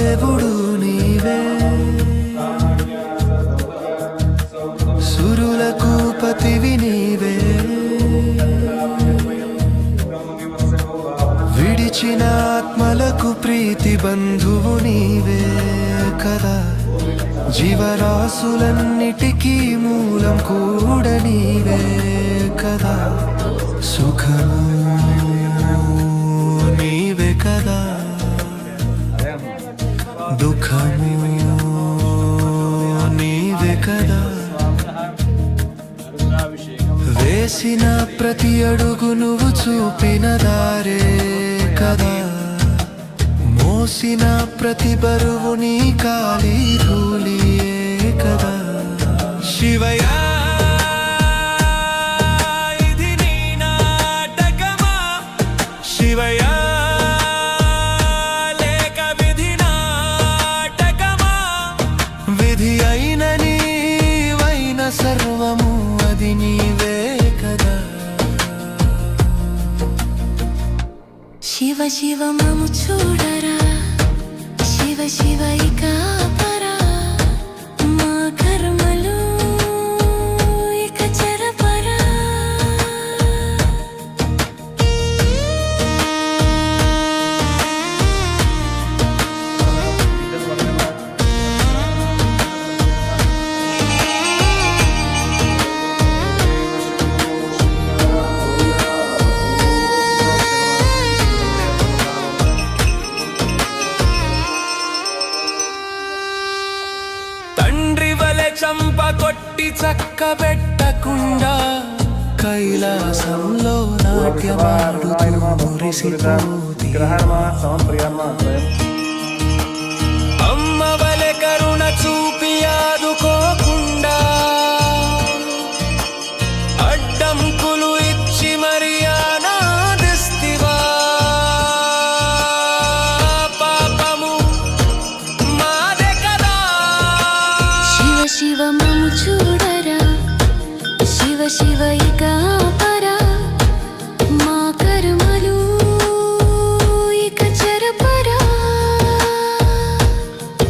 దేవుడు నీవే. సురులకు పతివి నీవే. విడిచిన ఆత్మలకు ప్రీతి బంధువు నీవే కదా. జీవరాశులన్నిటికీ మూలం కూడా నీవే కదా. సుఖము దుఃఖము నీవే కదా. వేసిన ప్రతి అడుగు నువ్వు చూపిన దారే కదా. మోసిన ప్రతి బరువు నీ కాలి ధూళియే కదా. శివయ్య ఇది సర్వము అది నీవే కదా. శివ శివ మము చూడరా. చంప కొట్టి చక్కబెట్టకుండా కైలాసంలో నాట్యమాడుతూ మురిసిపోతి. అమ్మ しはいかん